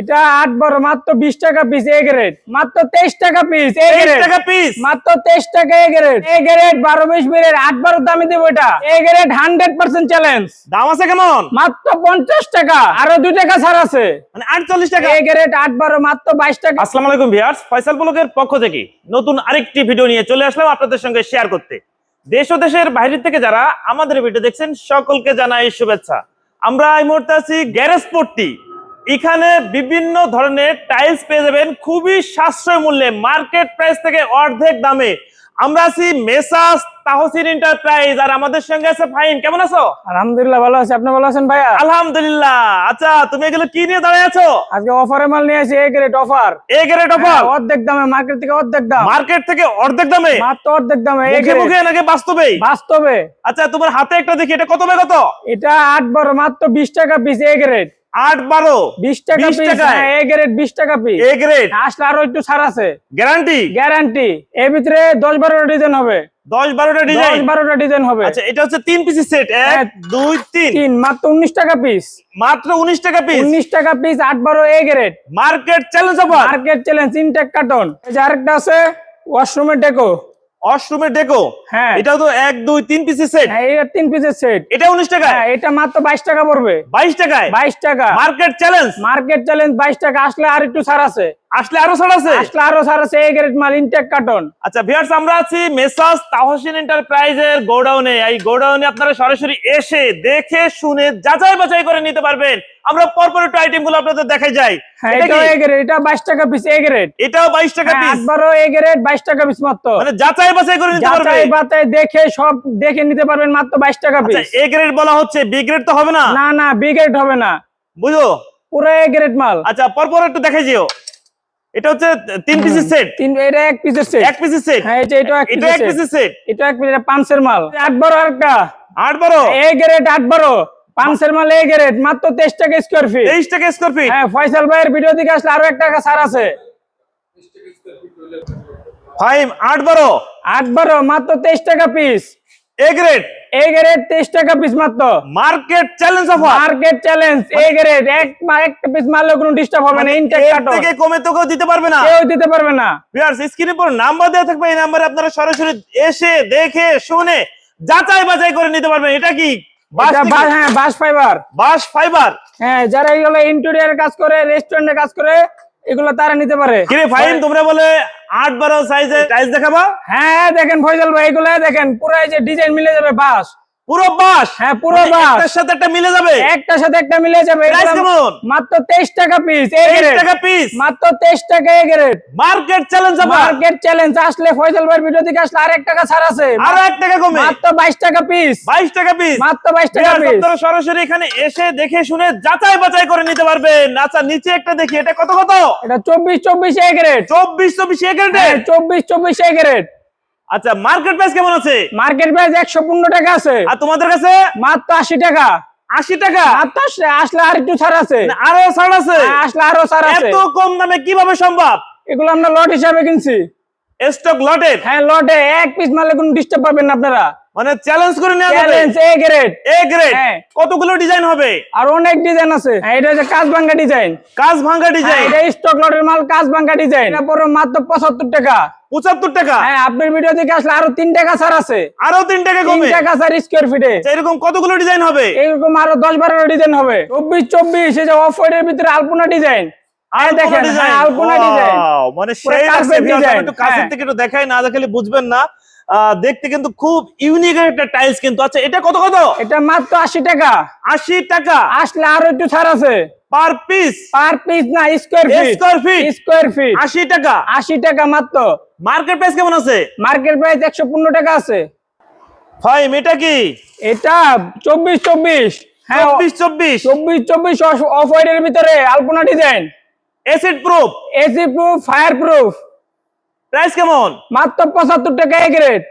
এটা আট বড় মাত্র বিশ টাকা পিস এ গ্রেড মাত্র তেইশ টাকা পিস এ গ্রেড টাকা পিস মাত্র তেইশ টাকা এ গ্রেড এ গ্রেড বারো বিশ মিনিট আট বারো দামে দেবো এটা। A grade hundred percent challenge দাম আছে কেমন? মাত্র পঞ্চাশ টাকা। আরও দুই টাকা ছাড় আছে। মানে আটচল্লিশ টাকা। এ গ্রেড আট বারো মাত্র বাইশ টাকা। আসসালামু আলাইকুম ভিউয়ার্স ফয়সাল পক্ষ থেকে নতুন আরেকটি ভিডিও নিয়ে চলে আসলাম আপনাদের সঙ্গে শেয়ার করতে। দেশ ও দেশের বাইরে থেকে যারা আমাদের ভিডিও দেখছেন সকলকে জানাই শুভেচ্ছা। আমরা এই মুহূর্তে আছি গ্যারেজ পট্টি। এখানে বিভিন্ন ধরনের টাইলস পেয়ে যাবেন খুবই সাশ্রয় মূল্যে মার্কেট প্রাইস থেকে অর্ধেক দামে। আমরা আছি মেসাস তাহসিন এন্টারপ্রাইজ আর আমাদের সঙ্গে আছে ফাইন কেমন আছো? আলহামদুলিল্লাহ ভালো আছি। আপনি ভালো আছেন ভাইয়া? আলহামদুলিল্লাহ। আচ্ছা তুমি এগুলো কি নিয়ে দাঁড়িয়ে আছো? আজকে অফারে মাল নিয়ে আসি A grade offer A grade offer অর্ধেক দামে মার্কেট থেকে অর্ধেক দাম। মার্কেট থেকে অর্ধেক দামে? মাত্র অর্ধেক দামে এ গ্রেড মুখে নাকি বাস্তবে? বাস্তবে। আচ্ছা তোমার হাতে একটা দেখি এটা কত বাই কত? এটা আট বারো মাত্র বিশ টাকা পিস এ গ্রেড আট বারো বিশ টাকা? এ গ্রেড বিশ টাকা পিস এ গ্রেড আসলে আরও একটু ছাড় আছে। গ্যারান্টি গ্যারান্টি এর ভিতরে দশ বারোটা ডিজাইন হবে। দশ বারোটা ডিজাইন বারোটা ডিজাইন হবে। আচ্ছা এটা হচ্ছে তিন পিসের সেট এক হ্যাঁ। দুই তিন। তিন মাত্র উনিশ টাকা পিস মাত্র উনিশ টাকা পিস উনিশ টাকা পিস আট বারো A grade market challenge offer market challenge intact carton এই যে আরেকটা আছে ওয়াশরুমের ডেকো অশরুমের ডেকো। হ্যাঁ। এটাও তো এক দুই তিন পিসের সেট হ্যাঁ এটা তিন পিসের সেট এটা উনিশ টাকা হ্যাঁ এটা মাত্র বাইশ টাকা পড়বে। বাইশ টাকায়? বাইশ টাকা। মার্কেট চ্যালেঞ্জ মার্কেট চ্যালেঞ্জ বাইশ টাকা। আসলে আর একটু ছাড় আছে। আসলে আরও ছাড় আছে? আসলে আরও ছাড় আছে এ গ্রেড মাল ইনটেক কার্টন আচ্ছা ভিউয়ার্স আমরা আছি মেসাস তাহসিন এন্টারপ্রাইজের গোডাউনে। এই গোডাউনে আপনারা সরাসরি এসে দেখে শুনে যাচাই বাছাই করে নিতে পারবেন। আমরা পরপর একটু আইটেমগুলো আপনাদের দেখাই যাই। হ্যাঁ এটা বাইশ টাকা পিস এ গ্রেড এটাও বাইশ টাকা পিস আটবারও এ গ্রেড বাইশ টাকা পিস মাত্র। মানে যাচাই বাছাই করে নিতে পারবে? যাচাই বাতাই দেখে সব দেখে নিতে পারবেন মাত্র বাইশ টাকা আচ্ছা পিস এ গ্রেড বলা হচ্ছে বি গ্রেড তো হবে না? না না বি গ্রেড হবে না। বুঝো? পুরো এ গ্রেড মাল। আচ্ছা পরপর একটু দেখাই যেও। এটা হচ্ছে তিন পিসের সেট তিন এটা এক পিসের সেট এক পিসের সেট হ্যাঁ এটা এটা এক এটা এক পিসের সেট এটা এক পিসের পাঁচের মাল। আট বারো আরেকটা আট বারো? এ গ্রেড আট বারো। পাঁচের মাল এ গ্রেড মাত্র তেইশ টাকা স্কোয়ার ফিট তেইশ টাকা স্কোয়ার ফিট হ্যাঁ ফয়সাল ভাইয়ের ভিডিও দিকে আসলে আরও এক টাকা ছাড় আছে। ফাইভ আট বারো? আট বারো মাত্র তেইশ টাকা piece A grade A grade টাকা পিস মাত্র। Market challenge offer market challenge A grade এক পিস মারলে কোনো ডিস্টার্ব হবে না ইনটেক কাটো থেকে কমে তো কেউ দিতে পারবে না। কেউ দিতে পারবে না। ভিউয়ার্স স্ক্রিনে পর নাম্বার দেওয়া থাকবে এই নাম্বারে আপনারা সরাসরি এসে দেখে শুনে যাচাই বাছাই করে নিতে পারবেন। এটা কি? হ্যাঁ বাস ফাইবার বাস ফাইবার হ্যাঁ যারা এগুলো ইন্টেরিয়ার কাজ করে রেস্টুরেন্টে কাজ করে এগুলো তারা নিতে পারে। কিরে ফাইন তোমরা বলে আট বারো সাইজে টাইলস দেখাবো? হ্যাঁ দেখেন ফয়জল ভাই এগুলো দেখেন পুরো এই যে ডিজাইন মিলে যাবে বাস। পুরো বাস? হ্যাঁ, পুরো মানে বাস। একটার সাথে একটা মিলে যাবে? একটার সাথে একটা মিলে যাবে। প্রাইস কেমন? মাত্র তেইশ টাকা পিস টাকা মাত্র তেইশ টাকা A grade market challenge offer market challenge আসলে ফয়সাল ভাইয়ের ভিডিও থেকে আসলে আরেক টাকা ছাড় আছে। আরও এক টাকা কমে। মাত্র বাইশ টাকা পিস বাইশ টাকা পিস মাত্র বাইশ টাকা পিস আপনারা সরাসরি এখানে এসে দেখে শুনে যাচাই বাছাই করে নিতে পারবেন। আচ্ছা নিচে একটা দেখি। এটা কত কত? এটা চব্বিশ চব্বিশ এ গ্রেড গ্রেড আচ্ছা মার্কেট প্রাইস কেমন আছে? মার্কেট প্রাইস একশো পনেরো টাকা আছে। আর তোমাদের কাছে? মাত্র আশি টাকা। আশি টাকা? মাত্র আসলে- আর একটু ছাড় আছে। আরও ছাড় আছে? হ্যাঁ, আসলে আরও ছাড় আছে। এত কম দামে কীভাবে সম্ভব? এগুলো আমরা লট হিসাবে কিনছি। স্টক লটে হ্যাঁ লটে এক পিস মালে কোনো ডিস্টার্ব পাবেন না আপনারা। মানে চ্যালেঞ্জ করে নেওয়া challenge A grade A grade হ্যাঁ। কতগুলো ডিজাইন হবে? আর অনেক ডিজাইন আছে। হ্যাঁ, এটা হচ্ছে কাজ ভাঙ্গা ডিজাইন কাজ ভাঙা ডিজাইন এটা স্টক লটের মাল কাজ ভাঙ্গা ডিজাইন এটা পড়ো মাত্র পঁচাত্তর টাকা। পঁচাত্তর টাকা? হ্যাঁ আপনার ভিডিও থেকে আসলে আরও তিন টাকা ছাড় আছে। আরও তিন টাকা তিন কমে? টাকা ছাড় স্কোয়ার ফিটে আচ্ছা, এরকম কতগুলো ডিজাইন হবে? এরকম আরও দশ বারোটা ডিজাইন হবে। চব্বিশ চব্বিশ এই যে অফ এর ভিতরে আলপনা ডিজাইন আর দেখেন হ্যাঁ, আলপনা ডিজাইন মানে সেই design, একটু কাছের হ্যাঁ। থেকে একটু দেখাই না দেখালে বুঝবেন না। দেখতে কিন্তু খুব ইউনিক একটা টাইলস কিন্তু আচ্ছা এটা কত কত? এটা মাত্র আশি টাকা। আশি টাকা। আসলে আরও একটু ছাড় আছে। পার পিস পার পিস না square feet square feet square feet আশি টাকা। আশি টাকা মাত্র। মার্কেট প্রাইস কেমন আছে? মার্কেট প্রাইস একশো পনেরো টাকা আছে। ফাইম এটা কি? এটা চব্বিশ চব্বিশ। হ্যাঁ চব্বিশ চব্বিশ। চব্বিশ চব্বিশ অফ হোয়াইট এর ভিতরে আলপনা design acid proof acid proof fire proof price কেমন? মাত্র পঁচাত্তর টাকা এক রেট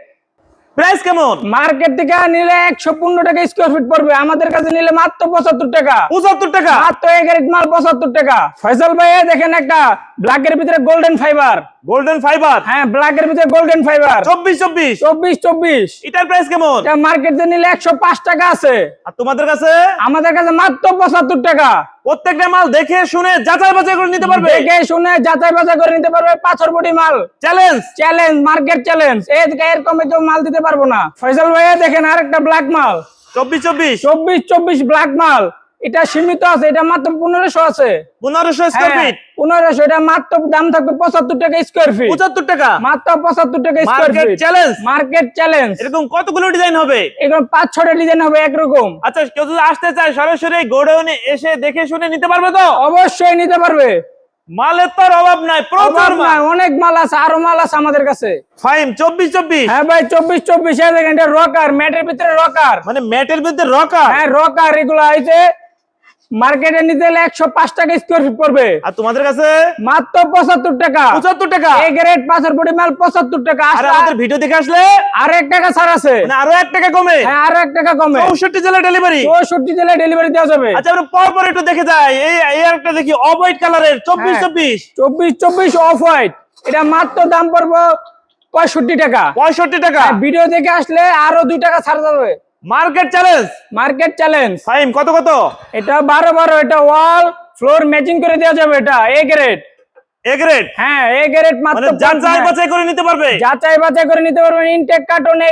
প্রাইস কেমন? মার্কেট থেকে নিলে একশো পনেরো টাকা স্কোয়ার ফিট পড়বে। আমাদের কাছে নিলে মাত্র পঁচাত্তর টাকা। পঁচাত্তর টাকা? মাত্র এক রেট মাল পঁচাত্তর টাকা। ফয়সাল ভাই দেখেন একটা ব্ল্যাকের ভিতরে গোল্ডেন ফাইবার গোল্ডেন ফাইবার হ্যাঁ ব্ল্যাকের ভিতরে গোল্ডেন ফাইবার চব্বিশ চব্বিশ? চব্বিশ চব্বিশ। এটার প্রাইস কেমন? এটা মার্কেটে নিলে একশো পাঁচ টাকা আছে। আর তোমাদের কাছে? আমাদের কাছে মাত্র পঁচাত্তর টাকা। প্রত্যেকটা মাল দেখে শুনে যাচাই বাছাই করে নিতে পারবে? দেখে শুনে যাচাই বাছাই করে নিতে পারবে পাথর বডি মাল। চ্যালেঞ্জ চ্যালেঞ্জ মার্কেট চ্যালেঞ্জ এর এর কমে তো মাল দিতে পারব না। ফয়সাল ভাইয়া দেখেন আরেকটা ব্ল্যাক মাল। চব্বিশ চব্বিশ? চব্বিশ চব্বিশ ব্ল্যাক মাল। এটা সীমিত আছে এটা মাত্র পনেরোশো আছে। পনেরোশো স্কোয়ার ফিট পনেরোশো এটা মাত্র দাম থাকবে পঁচাত্তর টাকা স্কোয়ার ফিট পঁচাত্তর টাকা? মাত্র পঁচাত্তর টাকা square feet challenge market challenge এরকম কতগুলো ডিজাইন হবে? এগুলো পাঁচ ছটা ডিজাইন হবে একরকম। আচ্ছা কেউ যদি আসতে চায় সরাসরি গোডাউনে এসে দেখে শুনে নিতে পারবে তো? অবশ্যই নিতে পারবে। মালের তো অভাব নাই প্রচুর মাল। অনেক মাল আছে আরও মাল আছে আমাদের কাছে। ফাইম চব্বিশ চব্বিশ? হ্যাঁ ভাই চব্বিশ চব্বিশ রকার ম্যাটের ভিতরে রকার মানে ম্যাটের ভিতরে রকা হ্যাঁ রকার এগুলো আছে মার্কেটে নিতে গেলে একশো পাঁচ টাকা স্কোয়ার ফিট পড়বে। আর তোমাদের কাছে? মাত্র পঁচাত্তর টাকা। পঁচাত্তর টাকা? এ গ্রেড পাঁচের বডি মাল পঁচাত্তর টাকা। আর আমাদের ভিডিও দেখে আসলে? আর এক টাকা ছাড় আছে। মানে আরও এক টাকা কমে? হ্যাঁ আর এক টাকা কমে। চৌষট্টি জেলা ডেলিভারি চৌষট্টি জেলায় ডেলিভারি দেওয়া যাবে। আচ্ছা আমরা পর পর একটু দেখে যাই। এই এই একটা দেখি অফ হোয়াইট কালারের চব্বিশ হ্যাঁ। চব্বিশ? চব্বিশ চব্বিশ অফ হোয়াইট এটা মাত্র দাম পড়ব পঁয়ষট্টি টাকা। পঁয়ষট্টি টাকা? ভিডিও দেখে আসলে আরও দুই টাকা ছাড় যাবে। Market challenge. Market challenge. Faim কত কত? এটা বারো বারো এটা ওয়াল ফ্লোর ম্যাচিং করে দেওয়া যাবে এটা এ গ্রেড এক হ্যাঁ মাত্র মানে যাচাই বাছাই করে নিতে পারবে? যাচাই বাছাই করে নিতে পারবেন ইনটেক কার্টন এ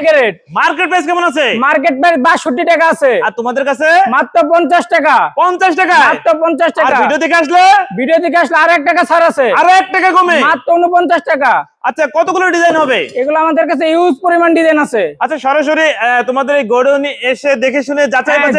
মার্কেট প্রাইস কেমন আছে? মার্কেট প্রাইস বাষট্টি টাকা আছে। আর তোমাদের কাছে? মাত্র পঞ্চাশ টাকা। পঞ্চাশ টাকা? মাত্র পঞ্চাশ আর ভিডিও দেখে আসলে? ভিডিও দেখে আসলে আর এক টাকা ছাড় আছে। আরও এক টাকা কমে? মাত্র উনপঞ্চাশ টাকা। আচ্ছা কতগুলো ডিজাইন হবে? এগুলো আমাদের কাছে ইউজ পরিমাণ ডিজাইন আছে। আচ্ছা সরাসরি তোমাদের এই গোডাউনে এসে দেখে শুনে যাচাই হ্যাঁ,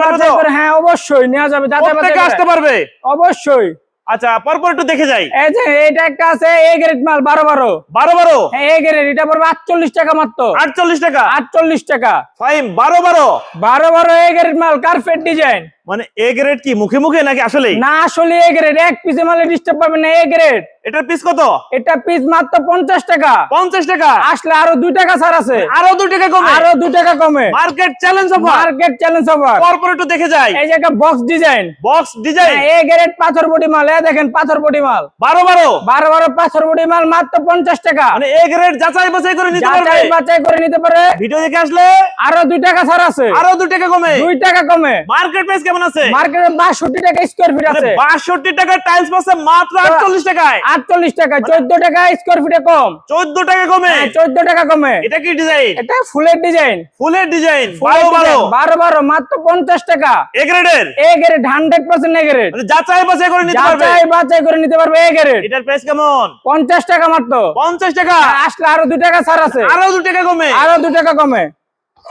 বাছাই? করে হ্যাঁ অবশ্যই নেওয়া যাবে যাচাই বাছাই আসতে পারবে? অবশ্যই। আচ্ছা পরপর একটু দেখে যাই। এই যে এটা একটা আছে এ গ্রেড মাল বারো বারো। বারো বারো? হ্যাঁ এ গ্রেড এটা পড়বে আটচল্লিশ টাকা মাত্র। আটচল্লিশ টাকা? আটচল্লিশ টাকা। ফাইম বারো বারো? বারো বারো এ গ্রেড মাল কার্পেট ডিজাইন মানে এ গ্রেড কি? মুখে মুখে নাকি আসলেই? না আসলে এ গ্রেড এক পিসে মালে ডিস্টার্ব পাবেন না এ গ্রেড এটার পিস কত? এটা পিস মাত্র পঞ্চাশ টাকা। পঞ্চাশ টাকা? আসলে আরও দুই টাকা ছাড় আছে। আরও দু টাকা কমে? আরও দুই টাকা কমে। Market challenge offer market challenge over পরপর একটু দেখে যাই। এই যে একটা box design box design A grade পাথর বডি মাল। এ দেখেন পাথর বডি মাল। বারো বারো? বারো বারো পাথর বডি মাল মাত্র পঞ্চাশ টাকা। মানে এ গ্রেড যাচাই বাছাই করে নিতে পারবে? যাচাই বাছাই করে নিতে পারে ভিডিও দেখে আসলে? আরও দুই টাকা ছাড় আছে। আরও দু টাকা কমে? দুই টাকা কমে। মার্কেট প্রাইস কেমন আছে? মার্কেটে বাষট্টি টাকা স্কোয়ার ফিট আছে। বাষট্টি টাকার টাইলস পাচ্ছে মাত্র আটচল্লিশ টাকায়। আটচল্লিশ টাকা চোদ্দ টাকা স্কোয়ার ফিটে কম। চোদ্দ টাকা কমে? চোদ্দ টাকা কমে। এটা কি ডিজাইন এটা ফুলের ডিজাইন ফুলের ডিজাইন বারো বারো। বারো বারো মাত্র পঞ্চাশ টাকা। এ গ্রেডের A grade hundred percent A grade মানে যাচাই বাছাই করে নিতে পারবে? যাচাই বাছাই করে নিতে পারবে এ গ্রেড এটার প্রাইস কেমন? পঞ্চাশ টাকা মাত্র। পঞ্চাশ টাকা? আসলে আরও দু টাকা ছাড় আছে। আরও দু টাকা কমে? আরও দু টাকা কমে।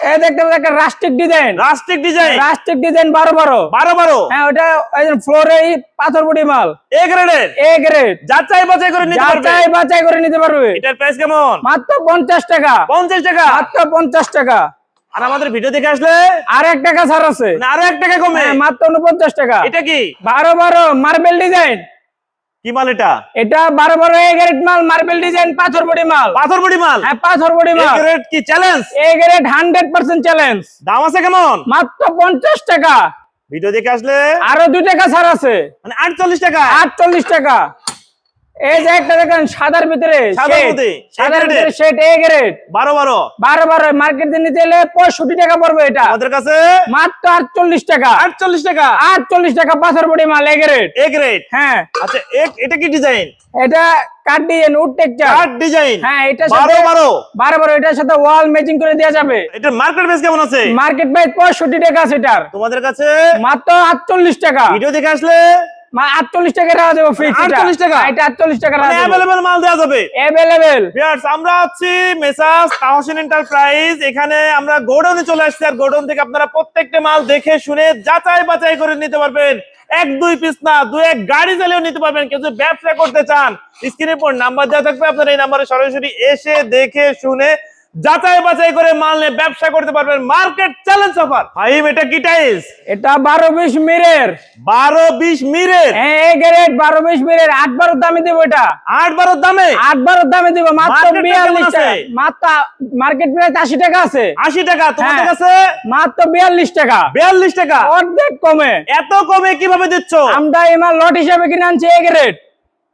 এই দেখতে একটা rustic design. Rustic design? Rustic design বারো বারো। বারো বারো? হ্যাঁ ওটা ফ্লোরে মাল। এ গ্রেডের? A grade. যাচাই বাছাই করে নিতে পারবে? যাচাই বাছাই করে নিতে পারবে। এটার প্রাইস কেমন? মাত্র পঞ্চাশ টাকা। পঞ্চাশ টাকা? মাত্র পঞ্চাশ টাকা। আর আমাদের ভিডিও দেখে আসলে? আর এক টাকা ছাড় আছে। মানে আরও এক টাকা কমে? হ্যাঁ, মাত্র উনপঞ্চাশ টাকা। এটা কি? বারো বারো মার্বেল ডিজাইন। কি মাল এটা? এটা বারো বারো এ গ্রেড মাল মার্বেল ডিজাইন পাথর বডি মাল। পাথর বডি মাল? হ্যাঁ পাথর বডি মাল। গ্রেড কি challenge A grade hundred percent challenge দাম আছে কেমন? মাত্র পঞ্চাশ টাকা। ভিডিও দেখে আসলে? আরও দুই টাকা ছাড় আছে। মানে আটচল্লিশ টাকা। আটচল্লিশ টাকা। এই যে একটা দেখেন সাদার ভিতরে সাদার shade, মধ্যে, সাদার A grade ভিতরে এর। এ গ্রেড বারো বারো। বারো বারো মার্কেট নিতে এলে পঁয়ষট্টি টাকা পড়বে এটা। আমাদের কাছে মাত্র আটচল্লিশ টাকা। আটচল্লিশ টাকা। আটচল্লিশ টাকা পাথর বডি মাল এ গ্রেড এ গ্রেড হ্যাঁ। আচ্ছা এ- এটা কি ডিজাইন এটা কাট ডিজাইন উড টেক্সচার আট ডিজাইন হ্যাঁ বারো সাথে এটার ওয়াল ম্যাচিং করে যাবে। এটার মার্কেট কেমন আছে? মার্কেট প্রাইস টাকা আছে এটার তোমাদের কাছে মাত্র আটচল্লিশ টাকা। ভিডিও দেখে আসলে মা- আটচল্লিশ টাকা রাখা যাবে ফিক্স 48 টাকা? এটা আটচল্লিশ টাকা মানে রাখা যাবে মাল দেওয়া যাবে। অ্যাভেলেবেল ভিউয়ার্স আমরা আছি মেসাস তাহসিন এন্টারপ্রাইজ এখানে আমরা গোডাউনে চলে আসছি আর গোডাউন থেকে আপনারা প্রত্যেকটা মাল দেখে শুনে যাচাই বাছাই করে নিতে পারবেন। এক দুই পিস না দুই এক গাড়ি চালিয়েও নিতে পারবেন। কেউ যদি ব্যবসা করতে চান স্ক্রিনের পর নাম্বার দেওয়া থাকবে। আপনারা এই নাম্বারে সরাসরি এসে দেখে শুনে যাচাই বাছাই করে মাল নিয়ে ব্যবসা করতে পারবেন মার্কেট চ্যালেঞ্জ অফার। ফাইম এটা কি টাইলস? এটা বারো বিশ মিরের। বারো বিশ মিরের? হ্যাঁ গ্রেড বারো বিশ মিরের। আট বারো দামে দিব এটা। আট বারো দামে? আট বারো দামে দিব। মাত্র বিয়াল্লিশ টাকা। মাত্র মার্কেট প্রাইস আশি টাকা আছে। আশি টাকা। তোমাদের হ্যাঁ। কাছে? মাত্র বিয়াল্লিশ টাকা। বিয়াল্লিশ টাকা? অর্ধেক কমে। এত কমে কীভাবে দিচ্ছ? আমরা এমার লট হিসাবে কিনে আনছি এ গ্রেড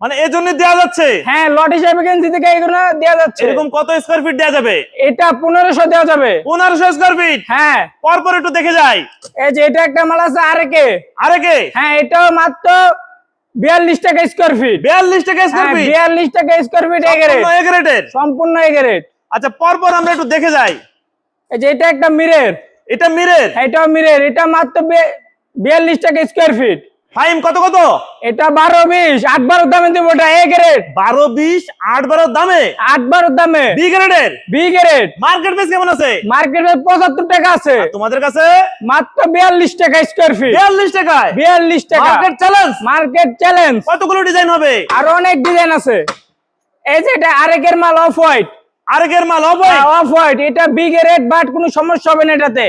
মানে এই জন্য দেওয়া যাচ্ছে। হ্যাঁ লট হিসাবে কিনছি থেকে এগুলো দেওয়া যাচ্ছে। এরকম কত স্কোয়ার ফিট দেওয়া যাবে? এটা পনেরোশো দেওয়া যাবে। পনেরোশো স্কোয়ার ফিট হ্যাঁ। পরপর একটু দেখে যাই। এই যে এটা একটা মাল আছে আরেকে আরে কে হ্যাঁ এটাও মাত্র বিয়াল্লিশ টাকা স্কোয়ার ফিট বিয়াল্লিশ টাকা স্কোয়ার হ্যাঁ ফিট বিয়াল্লিশ টাকা স্কোয়ার ফিট এগারে এগ্রেডের সম্পূর্ণ এগারেট আচ্ছা পরপর আমরা একটু দেখে যাই। এই যে এটা একটা মিরের এটা মিরের এটাও মিরের এটা মাত্র বে- বিয়াল্লিশ টাকা স্কোয়ার ফিট ফাইম কত কত? এটা বারো বিশ আট বারো দামে দেবো এটা এ গ্রেড বারো বিশ আট বারো দামে? আট বারো দামে। বি গ্রেডের বি গ্রেড মার্কেট প্রাইস কেমন আছে? মার্কেটে পঁচাত্তর টাকা আছে। তোমাদের কাছে? মাত্র বিয়াল্লিশ টাকা স্কোয়ার ফিট বিয়াল্লিশ টাকা বিয়াল্লিশ টাকা। মার্কেট চ্যালেঞ্জ মার্কেট চ্যালেঞ্জ কতগুলো ডিজাইন হবে? আর অনেক ডিজাইন আছে। এই যে এটা আরেকের মাল অফ হোয়াইট আরেকের মাল হবে অফ হোয়াইট এটা বি গ্রেড বাট কোনো সমস্যা হবে না এটাতে।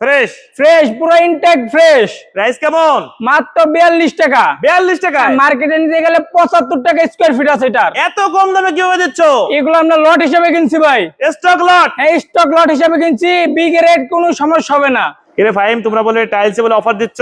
ফ্রেশ ফ্রেশ পুরো ইনটেক ফ্রেশ প্রাইস কেমন? মাত্র বিয়াল্লিশ টাকা। বিয়াল্লিশ টাকা মার্কেটে নিতে গেলে পঁচাত্তর টাকা স্কোয়ার ফিট আছে এটার। এত কম দামে কীভাবে দিচ্ছ? এগুলো আমরা লট হিসেবে কিনছি ভাই। স্টক লট হ্যাঁ স্টক লট হিসেবে কিনছি বিগ রেট কোনো সমস্যা হবে না। কিরে ফাইম তোমরা বলে টাইলস বলে অফার দিচ্ছ?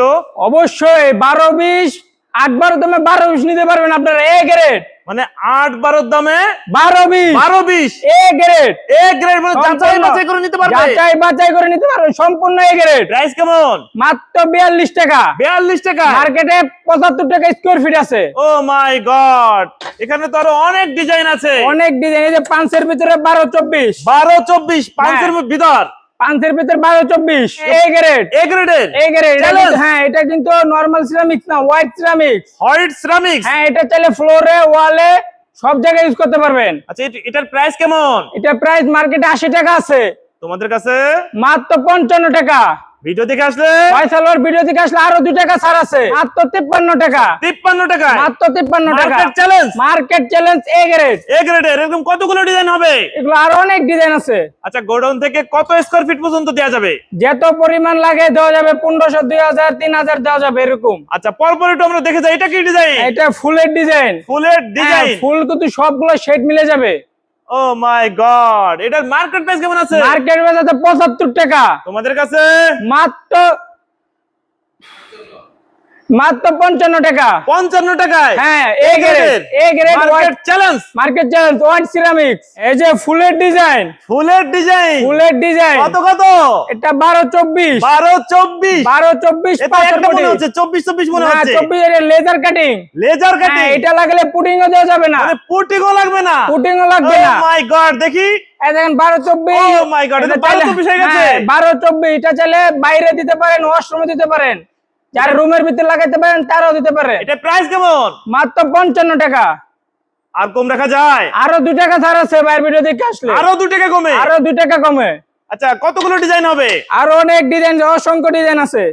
অবশ্যই বারো বিশ আট বারো দামে বারো বিশ নিতে পারবেন আপনারা এ গ্রেড মানে আট বারোর দামে বারো বিশ। বারো বিশ। এ গ্রেড। এ গ্রেড মানে যাচাই বাছাই করে নিতে পারবে? যাচাই বাছাই করে নিতে পারবেন সম্পূর্ণ এ গ্রেড। প্রাইস কেমন? মাত্র বিয়াল্লিশ টাকা। বিয়াল্লিশ টাকা? মার্কেটে পঁচাত্তর টাকা স্কোয়ার ফিট আছে। Oh my God! এখানে তো আরও অনেক ডিজাইন আছে। অনেক ডিজাইন এই যে পাঁচের ভিতরে বারো চব্বিশ। বারো চব্বিশ পাঁচের হ্যাঁ। ভিতর। পাঁচের ভিতরে বারো চব্বিশ। এ গ্রেড এ গ্রেডের এ গ্রেড হ্যাঁ এটা কিন্তু নর্মাল সিরামিক্স না হোয়াইট সিরামিক্স হোয়াইট সিরামিক্স হ্যাঁ এটা চাইলে ফ্লোরে ওয়ালে সব জায়গায় ইউজ করতে পারবেন। আচ্ছা এটার প্রাইস কেমন? এটা প্রাইস মার্কেটে আশি টাকা আছে। তোমাদের কাছে? মাত্র পঞ্চান্ন টাকা। ভিডিও দেখে আসলে? ফয়সালোর ভিডিও থেকে আসলে আরও দুই টাকা ছাড় আছে। মাত্র তিপ্পান্ন টাকা। তিপ্পান্ন টাকা মাত্র তিপ্পান্ন টাকা। Market challenge market challenge A grade A গ্রেডের এরকম কতগুলো ডিজাইন হবে? এগুলো আরও অনেক ডিজাইন আছে। আচ্ছা গোডাউন থেকে কত স্কোয়ার ফিট পর্যন্ত দেওয়া যাবে? যত পরিমাণ লাগে দেওয়া যাবে পনেরোশো দুই হাজার তিন হাজার দেওয়া যাবে এরকম। আচ্ছা পরপর একটু আমরা দেখে যাই এটা কি ডিজাইন এটা ফুলের ডিজাইন ফুলের ডিজাইন ফুল কিন্তু সবগুলো শেড মিলে যাবে। ও মাই গড এটার মার্কেট প্রাইস কেমন আছে? মার্কেট প্রাইস আছে 75 টাকা। তোমাদের কাছে? মাত্র মাত্র পঞ্চান্ন টাকা। পঞ্চান্ন টাকায়? হ্যাঁ A grade A grade market challenge market challenge white ceramics এই যে ফুলের ডিজাইন ফুলের ডিজাইন ফুলের ডিজাইন কত কত? এটা বারো চব্বিশ। বারো চব্বিশ। বারো চব্বিশ এটা একটা মনে হচ্ছে চব্বিশ চব্বিশ মনে হচ্ছে। চব্বিশ লেজার কাটিং লেজার কাটিং এটা লাগলে পুটিং ও দেওয়া যাবে না। মানে পুটিংও লাগবে না। পুটিং ও লাগবে না। মাই গড দেখি। Oh 12 হয়ে বাইরে দিতে পারেন ওয়াশরুমে দিতে পারেন। যার রুমের ভিতরে লাগাইতে পারেন তারাও দিতে পারে। এটা প্রাইস কেমন? মাত্র পঞ্চান্ন টাকা। আর কম রাখা যায়? আরও দু টাকা ছাড় আছে বাইরের ভিডিও দেখে আসলে। আরও দু টাকা কমে? আরও দু টাকা কমে। আচ্ছা কতগুলো ডিজাইন হবে? আরও অনেক ডিজাইন অসংখ্য ডিজাইন আছে।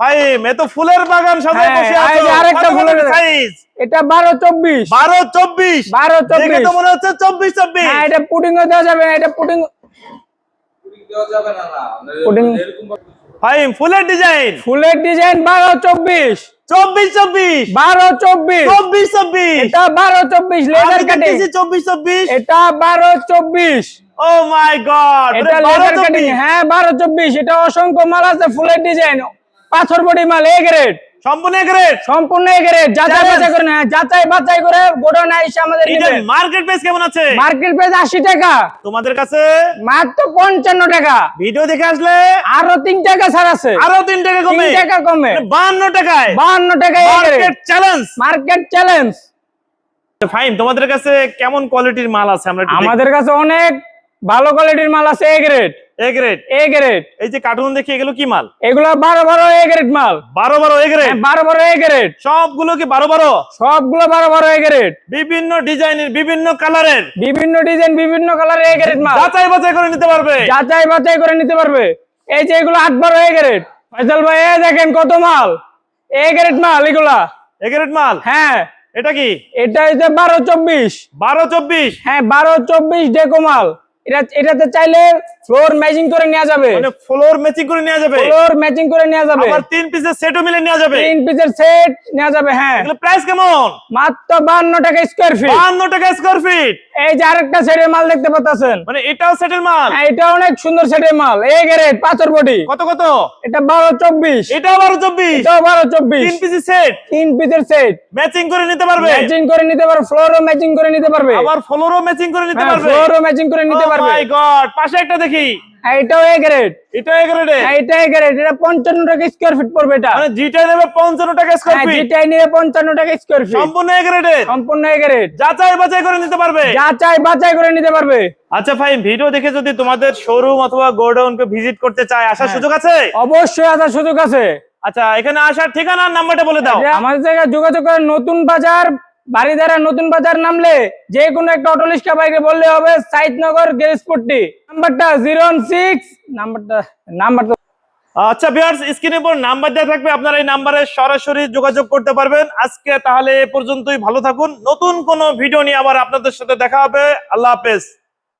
ফাইম এ তো ফুলের বাগান সাজায় হ্যাঁ, বসে এই আছো। আরেকটা ফুলের সাইজ এটা বারো চব্বিশ। বারো চব্বিশ? বারো দেখে চব্বিশ তো মনে হচ্ছে চব্বিশ চব্বিশ। হ্যাঁ এটা পুডিং ও দেওয়া যাবে না এটা পুডিং দেওয়া যাবে না না এরকম ফাইম ফুলের ডিজাইন ফুলের ডিজাইন বারো চব্বিশ। চব্বিশ চব্বিশ। বারো চব্বিশ। চব্বিশ চব্বিশ। এটা বারো চব্বিশ লেজার কাটিং চব্বিশ চব্বিশ। এটা বারো চব্বিশ। ও মাই গড এটা লেজার কাটিং হ্যাঁ বারো চব্বিশ। এটা অসংখ্য মাল আছে ফুলের ডিজাইন পাথর বডি মাল এ গ্রেড সম্পূর্ণ গ্রেড সম্পূর্ণ এ গ্রেড যাচাই Challenge. বাছাই করে যাচাই বাছাই করে আমাদের মার্কেট প্রাইস কেমন আছে? মার্কেট প্রাইস টাকা। তোমাদের কাছে মাত্র পঞ্চান্ন টাকা। ভিডিও দেখে আসলে আরও টাকা ছাড় আছে। আরও টাকা কমে। টাকা কমে। বান্ন টাকায়। বাহান্ন টাকা market challenge market challenge fine তোমাদের কাছে কেমন কোয়ালিটির মাল আছে? আমরা আমাদের কাছে অনেক ভালো কোয়ালিটির মাল আছে A grade A grade A grade এই যে কার্টুন দেখি এগুলো কি মাল? এগুলো বারো বারো এ গ্রেড মাল। বারো বারো এ গ্রেড বারো বারো এ গ্রেড সবগুলো কি বারো বারো? সবগুলো বারো বারো এ গ্রেড বিভিন্ন ডিজাইনের বিভিন্ন কালারের। বিভিন্ন ডিজাইন বিভিন্ন কালারের এ গ্রেড মাল। যাচাই বাছাই করে নিতে পারবে। যাচাই বাছাই করে নিতে পারবে। এই যে এগুলো আট বারো এ গ্রেড ফয়সাল ভাই এ দেখেন কত মাল। এ গ্রেড মাল এগুলা। এ গ্রেড মাল? হ্যাঁ। এটা কি? এটা হচ্ছে বারো চব্বিশ। বারো চব্বিশ? হ্যাঁ বারো চব্বিশ ডেকো মাল। এটা এটাতে চাইলে ফ্লোর ম্যাচিং করে নেওয়া যাবে। মানে ফ্লোর ম্যাচিং করে নেওয়া যাবে। ফ্লোর ম্যাচিং করে নেওয়া যাবে। আবার তিন পিসের সেটও মিলে নেওয়া যাবে। তিন পিসের সেট নেওয়া যাবে হ্যাঁ। এগুলো প্রাইস কেমন? মাত্র বান্ন টাকা স্কোয়ার ফিট বাহান্ন টাকা স্কোয়ার ফিট এই যে আরেকটা সেটের মাল দেখতে পাচ্ছেন। মানে এটাও সেটের মাল? এটা অনেক সুন্দর সেটের মাল। এ গ্রেড পাঁচর বডি। কত কত? এটা বারো চব্বিশ। এটাও বারো চব্বিশ? বারো চব্বিশ। তিন পিসের সেট তিন পিসের সেট ম্যাচিং করে নিতে পারবে? ম্যাচিং করে নিতে পারবে ফ্লোরও ম্যাচিং করে নিতে পারবে। আবার ফ্লোরও ম্যাচিং করে নিতে পারবে? ফ্লোরও ম্যাচিং করে নিতে পারবে। মাই গড পাশে একটা দেখি। হ্যাঁ, এটাও এ গ্রেড এটা এগারোটে এটা এ? গ্রেড এটা পঞ্চান্ন টাকা স্কোয়ার ফিট পড়বে এটা। মানে নেবে পঞ্চান্ন টাকা স্কোয়ার হ্যাঁ, ফিট যেটাই নিয়ে পঞ্চান্ন টাকা স্কোয়ার ফিট সম্পূর্ণ সম্পূর্ণ এ গ্রেড যাচাই বাছাই করে নিতে পারবে? যা চাই বাছাই করে নিতে পারবে। আচ্ছা ভাই ভিডিও দেখে যদি তোমাদের শোরুম অথবা গোডাউনকে ভিজিট করতে চায় আসার হ্যাঁ। সুযোগ আছে? অবশ্যই আসার সুযোগ আছে। আচ্ছা এখানে আসার ঠিকানা নাম্বারটা বলে দাও। আমাদের জায়গায় যোগাযোগ করে নতুন বাজার বাড়িধারা নতুন বাজার নামলে যে কোনো একটা অটো রিক্সা বাইকে বললে হবে সাইদনগর গেরিসপুরটি নাম্বারটা জিরো সিক্স, নাম্বারটা আচ্ছা ভিউয়ার্স স্ক্রিনের উপর নাম্বার দেওয়া থাকবে, আপনারা এই নাম্বারে সরাসরি যোগাযোগ করতে পারবেন। আজকে তাহলে এ পর্যন্তই, ভালো থাকুন। নতুন কোনো ভিডিও নিয়ে আবার আপনাদের সাথে দেখা হবে। আল্লাহ হাফেজ।